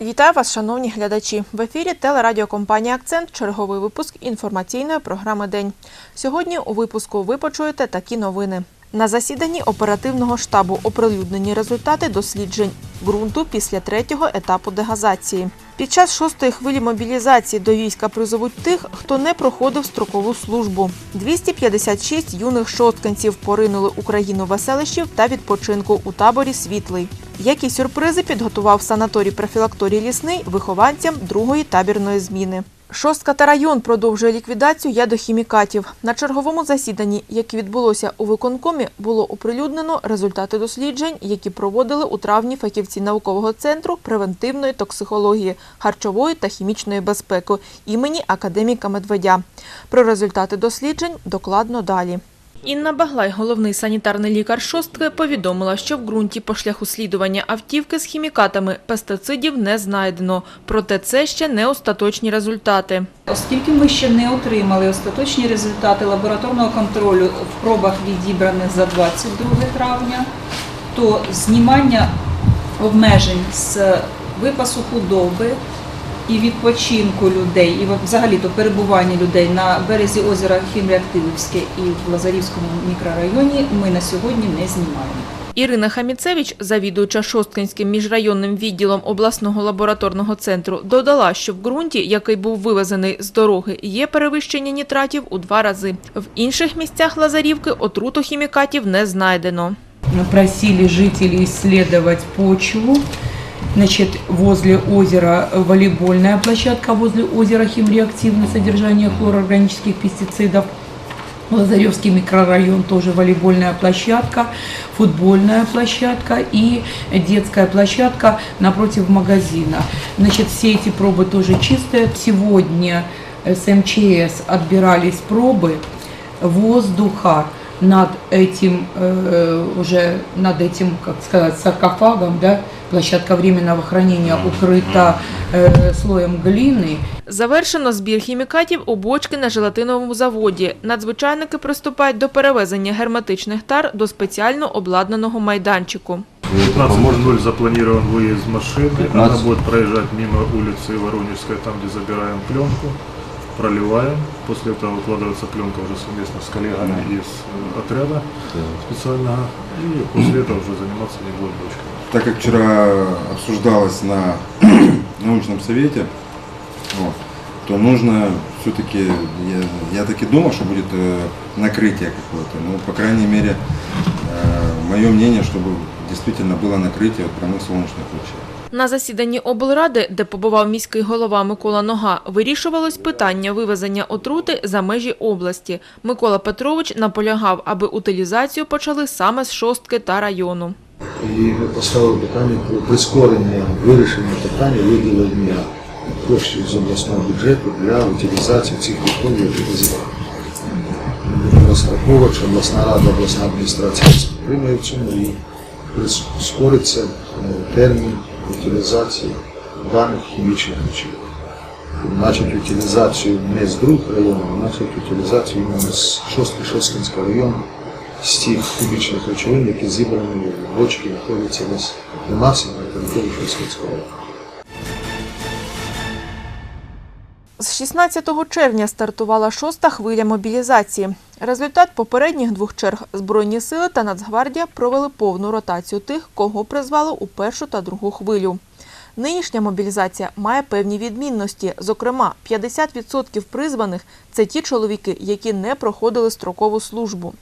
Вітаю вас, шановні глядачі. В ефірі телерадіокомпанія Акцент. Черговий випуск інформаційної програми День. Сьогодні у випуску ви почуєте такі новини. На засіданні оперативного штабу оприлюднені результати досліджень ґрунту після третього етапу дегазації. Під час шостої хвилі мобілізації до війська призовуть тих, хто не проходив строкову службу. 256 юних шостканців поринули Україну веселищів та відпочинку у таборі Світлий. Які сюрпризи підготував санаторій профілакторій лісний вихованцям другої табірної зміни. Шостка та район продовжує ліквідацію ядохімікатів. На черговому засіданні, яке відбулося у виконкомі, було оприлюднено результати досліджень, які проводили у травні фахівці наукового центру превентивної токсикології, харчової та хімічної безпеки імені академіка Медведя. Про результати досліджень докладно далі. Інна Баглай, головний санітарний лікар шостки, повідомила, що в ґрунті по шляху слідування автівки з хімікатами пестицидів не знайдено. Проте це ще не остаточні результати. Оскільки ми ще не отримали остаточні результати лабораторного контролю в пробах відібраних за 22 травня, то знімання обмежень з випасу худоби і відпочинку людей, і взагалі то перебування людей на березі озера Хімреактивівське і в Лазарівському мікрорайоні ми на сьогодні не знімаємо. Ірина Хаміцевич, завідуюча Шосткинським міжрайонним відділом обласного лабораторного центру, додала, що в ґрунті, який був вивезений з дороги, є перевищення нітратів у два рази. В інших місцях Лазарівки отруту хімікатів не знайдено. просили жителей исследовать почву. Значит, возле озера волейбольная площадка, возле озера химреактивное содержание хлороорганических пестицидов. Лазаревский микрорайон тоже волейбольная площадка, футбольная площадка и детская площадка напротив магазина. Значит, все эти пробы тоже чистые. Сегодня с МЧС отбирались пробы воздуха над этим э, уже над этим, как сказать, саркофагом, да, площадка временного хранения укрыта э, слоем глины. Завершено збір хімікатів у бочки на желатиновому заводі. Надзвичайники приступають до перевезення герметичних тар до спеціально обладнаного майданчику. 15.00 запланирован выезд машины. 15. Она будет проезжать мимо улицы Воронежской, там, где забираем пленку, Проливаем. После этого выкладывается пленка уже совместно с коллегами из э, отряда специального. И после этого уже заниматься не будет бочками. Так как вчера обсуждалось на научном совете, вот, то нужно все-таки, я, я таки думал, что будет э, накрытие какое-то. Ну, по крайней мере, мое мнение, чтобы действительно было накрытие вот прямых солнечных лучей. На засіданні облради, де побував міський голова Микола Нога, вирішувалось питання вивезення отрути за межі області. Микола Петрович наполягав, аби утилізацію почали саме з шостки та району. і поставив питання про прискорення вирішення питання виділення коштів з обласного бюджету для утилізації цих відходів. Розраховувач, обласна рада, обласна адміністрація підтримує в цьому і прискориться е, термін утилізації даних хімічних речовин. Значить утилізацію не з других районів, а значить утилізацію іменно з 6-Шосткинського району, з тих хімічних речовин, які зібрані в бочки, знаходяться десь у нас на території Шосткинського району. З 16 червня стартувала шоста хвиля мобілізації. Результат попередніх двох черг Збройні сили та Нацгвардія провели повну ротацію тих, кого призвали у першу та другу хвилю. Нинішня мобілізація має певні відмінності. Зокрема, 50% призваних це ті чоловіки, які не проходили строкову службу.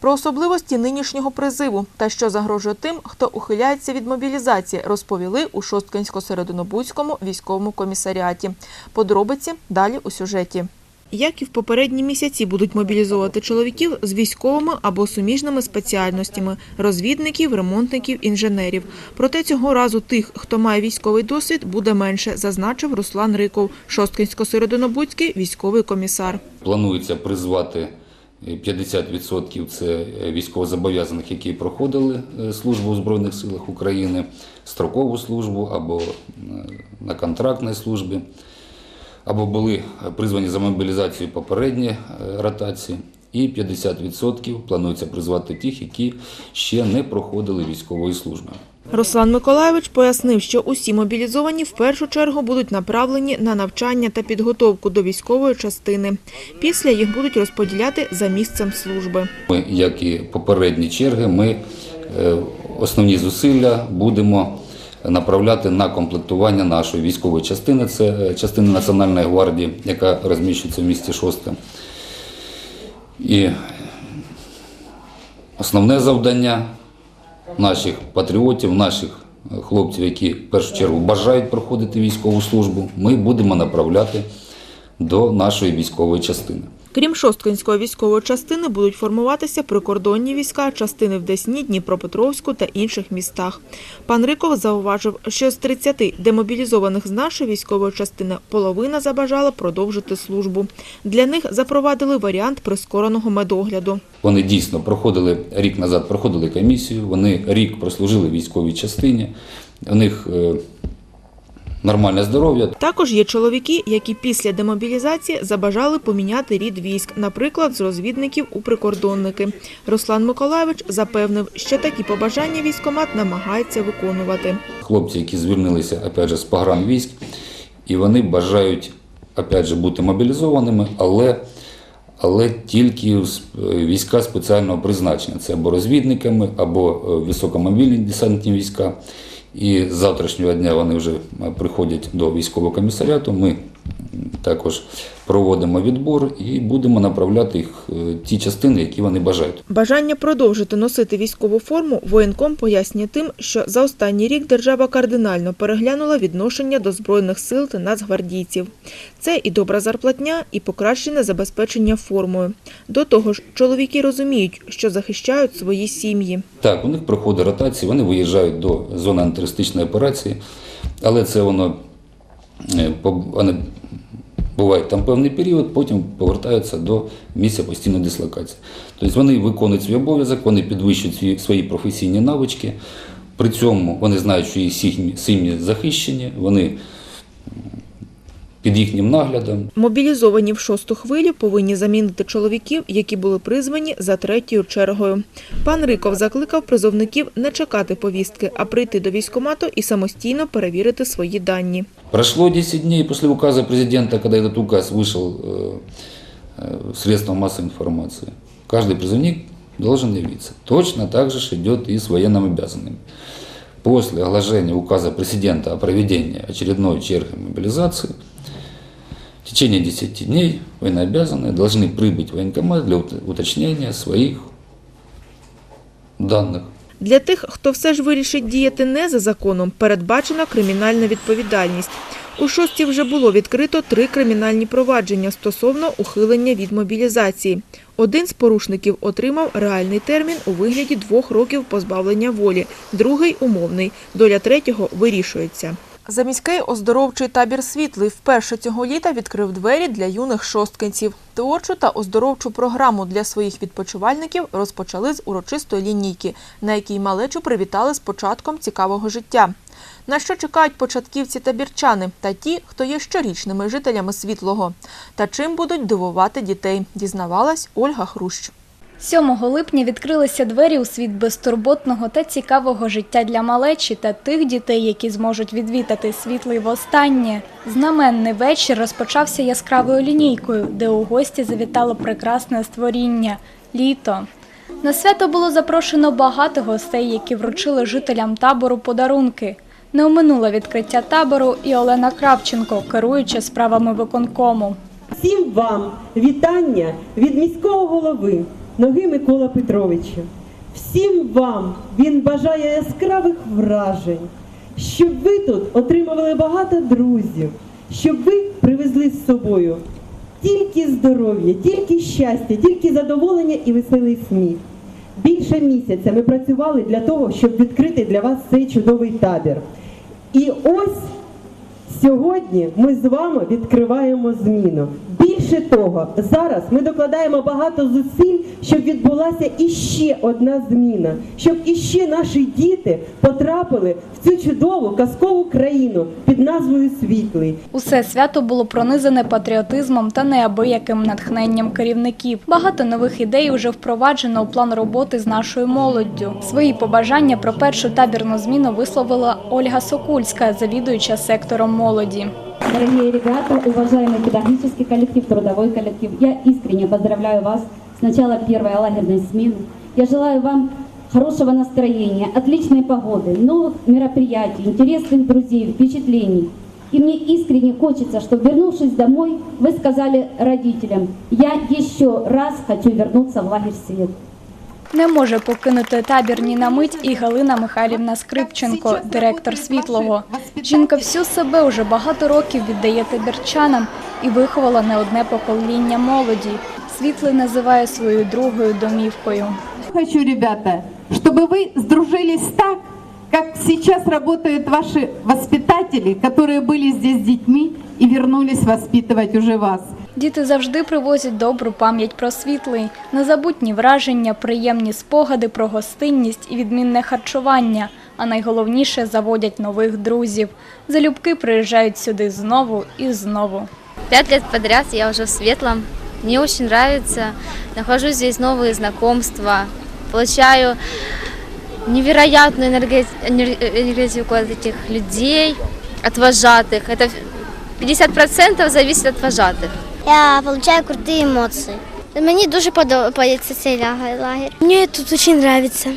Про особливості нинішнього призиву та що загрожує тим, хто ухиляється від мобілізації, розповіли у Шосткинсько-Серединобудському військовому комісаріаті. Подробиці далі у сюжеті. Як і в попередні місяці будуть мобілізовувати чоловіків з військовими або суміжними спеціальностями розвідників, ремонтників, інженерів. Проте цього разу тих, хто має військовий досвід, буде менше, зазначив Руслан Риков, Шосткинсько-Серединобудський військовий комісар. Планується призвати 50% це військовозобов'язаних, які проходили е, службу у Збройних силах України, строкову службу або е, на контрактній службі, або були призвані за мобілізацію попередні е, ротації. І 50% планується призвати тих, які ще не проходили військової служби. Руслан Миколаєвич пояснив, що усі мобілізовані в першу чергу будуть направлені на навчання та підготовку до військової частини. Після їх будуть розподіляти за місцем служби. Ми, як і попередні черги, ми е, основні зусилля будемо направляти на комплектування нашої військової частини. Це е, частина Національної гвардії, яка розміщується в місті Шосте. І основне завдання наших патріотів, наших е, хлопців, які в першу чергу бажають проходити військову службу, ми будемо направляти до нашої військової частини. Крім Шосткинської військової частини, будуть формуватися прикордонні війська, частини в Десні, Дніпропетровську та інших містах. Пан Риков зауважив, що з 30 демобілізованих з нашої військової частини половина забажала продовжити службу. Для них запровадили варіант прискореного медогляду. Вони дійсно проходили рік назад, проходили комісію. Вони рік прослужили військовій частині. У них е, нормальне здоров'я. Також є чоловіки, які після демобілізації забажали поміняти рід військ, наприклад, з розвідників у прикордонники. Руслан Миколаєвич запевнив, що такі побажання військомат намагається виконувати. Хлопці, які звільнилися опять же, з погранвійськ, і вони бажають опять же, бути мобілізованими, але, але тільки війська спеціального призначення. Це або розвідниками, або е, високомобільні десантні війська. І з завтрашнього дня вони вже е, приходять до військового комісаріату. Ми також проводимо відбор і будемо направляти їх е, ті частини, які вони бажають. Бажання продовжити носити військову форму воєнком пояснює тим, що за останній рік держава кардинально переглянула відношення до збройних сил та нацгвардійців. Це і добра зарплатня, і покращене забезпечення формою. До того ж, чоловіки розуміють, що захищають свої сім'ї. Так, у них проходить ротація, вони виїжджають до зони антитерористичної операції, але це воно бувають там певний період, потім повертаються до місця постійної дислокації. Тобто вони виконують свій обов'язок, вони підвищують свої, професійні навички. При цьому вони знають, що їх сім'ї, захищені, вони під їхнім наглядом. Мобілізовані в шосту хвилю повинні замінити чоловіків, які були призвані за третьою чергою. Пан Риков закликав призовників не чекати повістки, а прийти до військкомату і самостійно перевірити свої дані. Прошло 10 дней после указа президента, когда этот указ вышел э, э, в средства массовой информации. Каждый призывник должен явиться. Точно так же ж идет и с военным обязанными. После оглашения указа президента о проведении очередной черги мобилизации в течение 10 дней военнообязанные должны прибыть в военкомат для ут- уточнения своих данных. Для тих, хто все ж вирішить діяти не за законом, передбачена кримінальна відповідальність. У шості вже було відкрито три кримінальні провадження стосовно ухилення від мобілізації. Один з порушників отримав реальний термін у вигляді двох років позбавлення волі, другий – умовний. Доля третього вирішується. Заміський оздоровчий табір «Світлий» вперше цього літа відкрив двері для юних шосткинців. Творчу та оздоровчу програму для своїх відпочивальників розпочали з урочистої лінійки, на якій малечу привітали з початком цікавого життя. На що чекають початківці табірчани та ті, хто є щорічними жителями світлого, та чим будуть дивувати дітей, дізнавалась Ольга Хрущ. 7 липня відкрилися двері у світ безтурботного та цікавого життя для малечі та тих дітей, які зможуть відвідати світлий востаннє. Знаменний вечір розпочався яскравою лінійкою, де у гості завітало прекрасне створіння літо. На свято було запрошено багато гостей, які вручили жителям табору подарунки. Не оминула відкриття табору і Олена Кравченко, керуюча справами виконкому. Всім вам вітання від міського голови Ноги Микола Петровича. Всім вам він бажає яскравих вражень, щоб ви тут отримували багато друзів, щоб ви привезли з собою тільки здоров'я, тільки щастя, тільки задоволення і веселий сміх. Більше місяця ми працювали для того, щоб відкрити для вас цей чудовий табір. І ось Сьогодні ми з вами відкриваємо зміну. Більше того, зараз ми докладаємо багато зусиль, щоб відбулася іще одна зміна, щоб іще наші діти потрапили в цю чудову казкову країну під назвою Світлий. Усе свято було пронизане патріотизмом та неабияким натхненням керівників. Багато нових ідей вже впроваджено у план роботи з нашою молоддю. Свої побажання про першу табірну зміну висловила Ольга Сокульська, завідуюча сектором молоді. Дорогие ребята, уважаемый педагогический коллектив, трудовой коллектив, я искренне поздравляю вас с начала первой лагерной смены. Я желаю вам хорошего настроения, отличной погоды, новых мероприятий, интересных друзей, впечатлений. И мне искренне хочется, чтобы, вернувшись домой, вы сказали родителям, я еще раз хочу вернуться в лагерь свет. Не може покинути табір ні на мить і Галина Михайлівна Скрипченко, директор світлого. Жінка всю себе уже багато років віддає табірчанам і виховала не одне покоління молоді. Світлий називає свою другою домівкою. Хочу, ребята, чтобы вы сдружились так, как сейчас работают ваши воспитатели, которые были здесь с детьми и вернулись воспитывать уже вас. Діти завжди привозять добру пам'ять про світлий, незабутні враження, приємні спогади про гостинність і відмінне харчування. А найголовніше заводять нових друзів. Залюбки приїжджають сюди знову і знову. Пять лет подряд я уже в Светлом. Мне очень нравится. Нахожу здесь новые знакомства. Получаю невероятную энерге- энер- энергетику от этих людей, от вожатых. Это 50% зависит от вожатых. Я получаю крутые эмоции. Мені дуже подобається цей лагерь. Мені тут дуже подобається.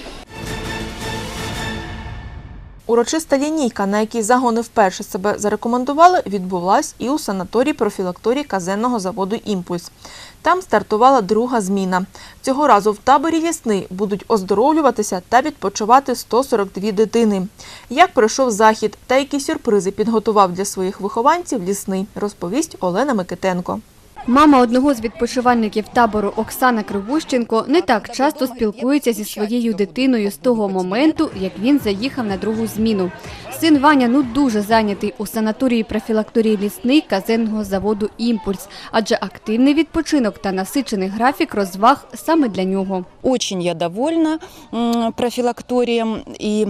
Урочиста лінійка, на якій загони вперше себе зарекомендували, відбулась і у санаторії профілакторії казенного заводу Імпульс. Там стартувала друга зміна. Цього разу в таборі лісний будуть оздоровлюватися та відпочивати 142 дитини. Як пройшов захід та які сюрпризи підготував для своїх вихованців лісний, розповість Олена Микитенко. Мама одного з відпочивальників табору Оксана Кривущенко не так часто спілкується зі своєю дитиною з того моменту, як він заїхав на другу зміну. Син Ваня ну дуже зайнятий у санаторії профілакторії лісний казенного заводу Імпульс, адже активний відпочинок та насичений графік розваг саме для нього. Очень я довольна м, профилакторием и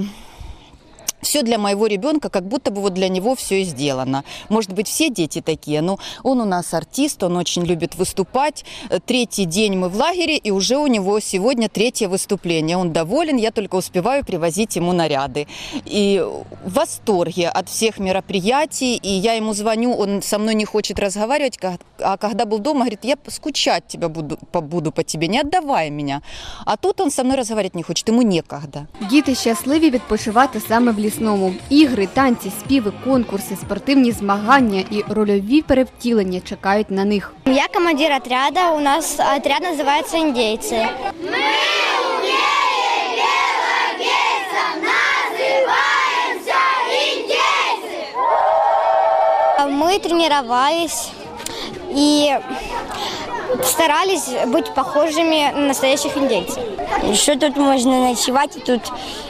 все для моего ребенка, как будто бы вот для него все и сделано. Может быть, все дети такие, но он у нас артист, он очень любит выступать. Э, Третий день мы в лагере, и уже у него сегодня третье выступление. Он доволен, я только успеваю привозить ему наряды. И в восторге от всех мероприятий, и я ему звоню, он со мной не хочет разговаривать, ка- а когда был дома, говорит, я скучать тебя буду, по- буду по тебе, не отдавай меня. А тут он со мной разговаривать не хочет, ему некогда. Діти щасливі відпочивати саме в лісному. Ігри, танці, співи, конкурси, спортивні змагання і рольові перевтілення чекають на них. Я командир отряда, у нас отряд называется «Индейцы». Мы тренировались и старались быть похожими на настоящих индейцев. Еще тут можно ночевать, и тут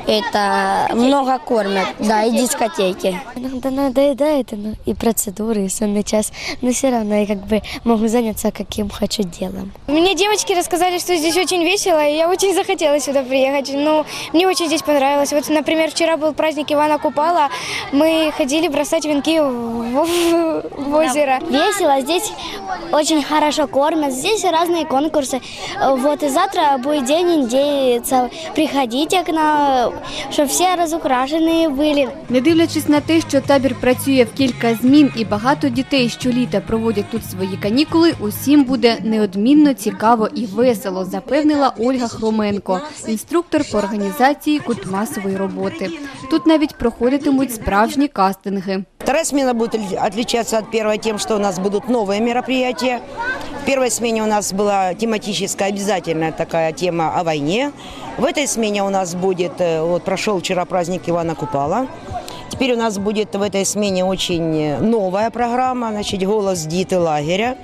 это много кормят, да, и дискотеки. Иногда надоедает ну, и процедуры, и сонный час, но все равно я как бы могу заняться каким хочу делом. Мне девочки рассказали, что здесь очень весело, и я очень захотела сюда приехать. Ну, мне очень здесь понравилось. Вот, например, вчера был праздник Ивана Купала, мы ходили бросать венки в, в- в озеро. Весело, здесь очень хорошо кормят, здесь разные конкурсы. Вот и завтра будет день индейцев. Приходите к нам, чтобы все разукрашенные были. Не дивлячись на те, що табір працює в кілька змін і багато дітей щоліта проводять тут свої канікули, усім буде неодмінно цікаво і весело, запевнила Ольга Хроменко, інструктор по організації культ масової роботи. Тут навіть проходитимуть справжні кастинги. Вторая смена будет отли- отличаться от первой тем, что у нас будут новые мероприятия. В первой смене у нас была тематическая обязательная такая тема о войне. В этой смене у нас будет, э, вот прошел вчера праздник Ивана Купала. Теперь у нас будет в этой смене очень э, новая программа, значит, голос Диты лагеря.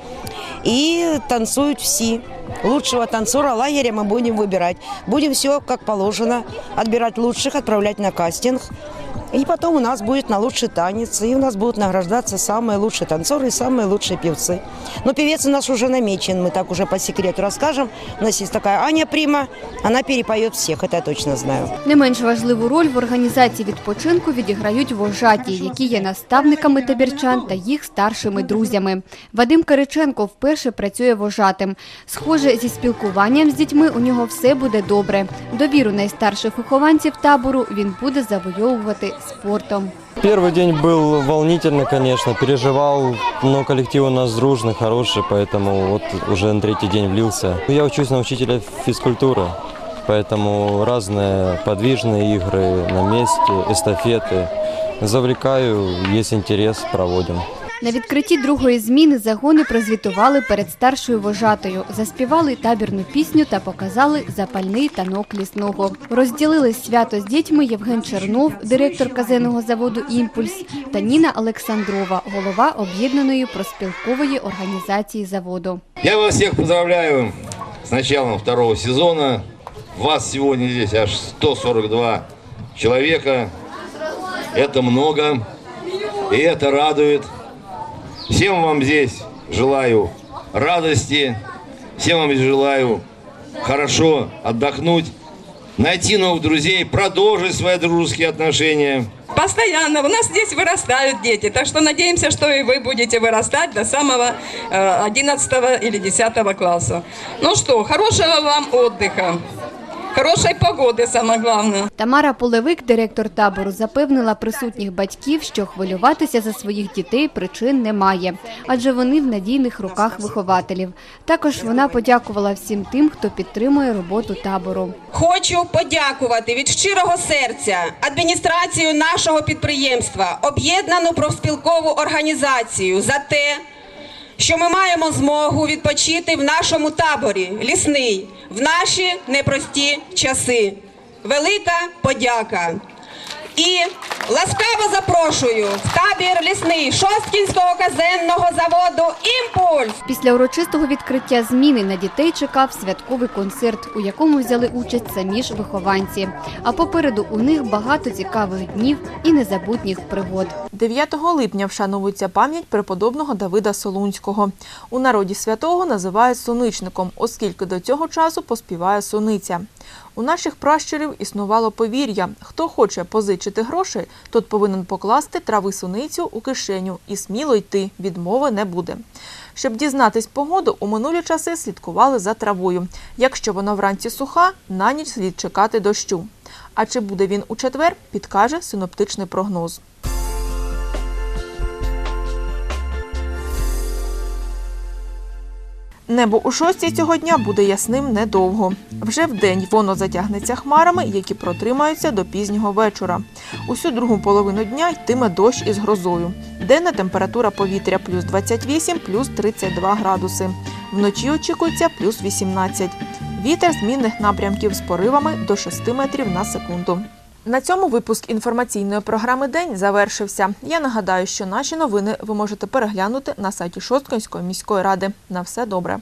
И танцуют все. Лучшего танцора лагеря мы будем выбирать. Будем все как положено, отбирать лучших, отправлять на кастинг. И потом у нас будет на лучший танец, и у нас будут награждаться самые лучшие танцоры и самые лучшие певцы. Но певец у нас уже намечен, мы так уже по секрету расскажем. У нас есть такая Аня Прима, она перепоет всех, это я точно знаю. Не менш важливу роль в організації відпочинку відіграють вожаті, які є наставниками табірчан та їх старшими друзями. Вадим Кириченко вперше працює вожатим. Схоже, зі спілкуванням з дітьми у нього все буде добре. Довіру найстарших вихованців табору він буде завойовувати спортом. Первый день был волнительный, конечно, переживал, но коллектив у нас дружный, хороший, поэтому вот уже на третий день влился. Я учусь на учителя физкультуры, поэтому разные подвижные игры на месте, эстафеты. Завлекаю, есть интерес, проводим. На відкритті другої зміни загони прозвітували перед старшою вожатою, заспівали табірну пісню та показали запальний танок лісного. Розділили свято з дітьми Євген Чернов, директор казенного заводу Імпульс, та Ніна Олександрова, голова об'єднаної проспілкової організації заводу. Я вас всех поздравляю с началом второго сезона. Вас сегодня здесь аж 142 человека. Это много, и это радует. Всем вам здесь желаю радости, всем вам желаю хорошо отдохнуть, найти новых друзей, продолжить свои дружеские отношения. Постоянно. У нас здесь вырастают дети. Так что надеемся, что и вы будете вырастать до самого э, 11 или 10 класса. Ну что, хорошего вам отдыха. Хорошей погоды, самое главное. Тамара Полевик, директор табору, запевнила присутніх батьків, що хвилюватися за своїх дітей причин немає, адже вони в надійних руках вихователів. Також вона подякувала всім тим, хто підтримує роботу табору. Хочу подякувати від щирого серця адміністрацію нашого підприємства, об'єднану профспілкову організацію за те, що ми маємо змогу відпочити в нашому таборі лісний в наші непрості часи. Велика подяка. І ласкаво запрошую в табір лісний Шосткінського казенного заводу Імпульс. Після урочистого відкриття зміни на дітей чекав святковий концерт, у якому взяли участь самі ж вихованці. А попереду у них багато цікавих днів і незабутніх пригод. 9 липня вшановується пам'ять преподобного Давида Солунського. У народі святого називають соничником, оскільки до цього часу поспіває сониця. У наших пращурів існувало повір'я: хто хоче позичити грошей, тот повинен покласти трави суницю у кишеню і сміло йти, відмови не буде. Щоб дізнатись погоду, у минулі часи слідкували за травою. Якщо вона вранці суха, на ніч слід чекати дощу. А чи буде він у четвер, підкаже синоптичний прогноз. Небо у шостій цього дня буде ясним недовго. Вже вдень воно затягнеться хмарами, які протримаються до пізнього вечора. Усю другу половину дня йтиме дощ із грозою. Денна температура повітря плюс 28, плюс 32 градуси. Вночі очікується плюс 18. Вітер змінних напрямків з поривами до 6 метрів на секунду. На цьому випуск інформаційної програми День завершився. Я нагадаю, що наші новини ви можете переглянути на сайті Шосткинської міської ради. На все добре.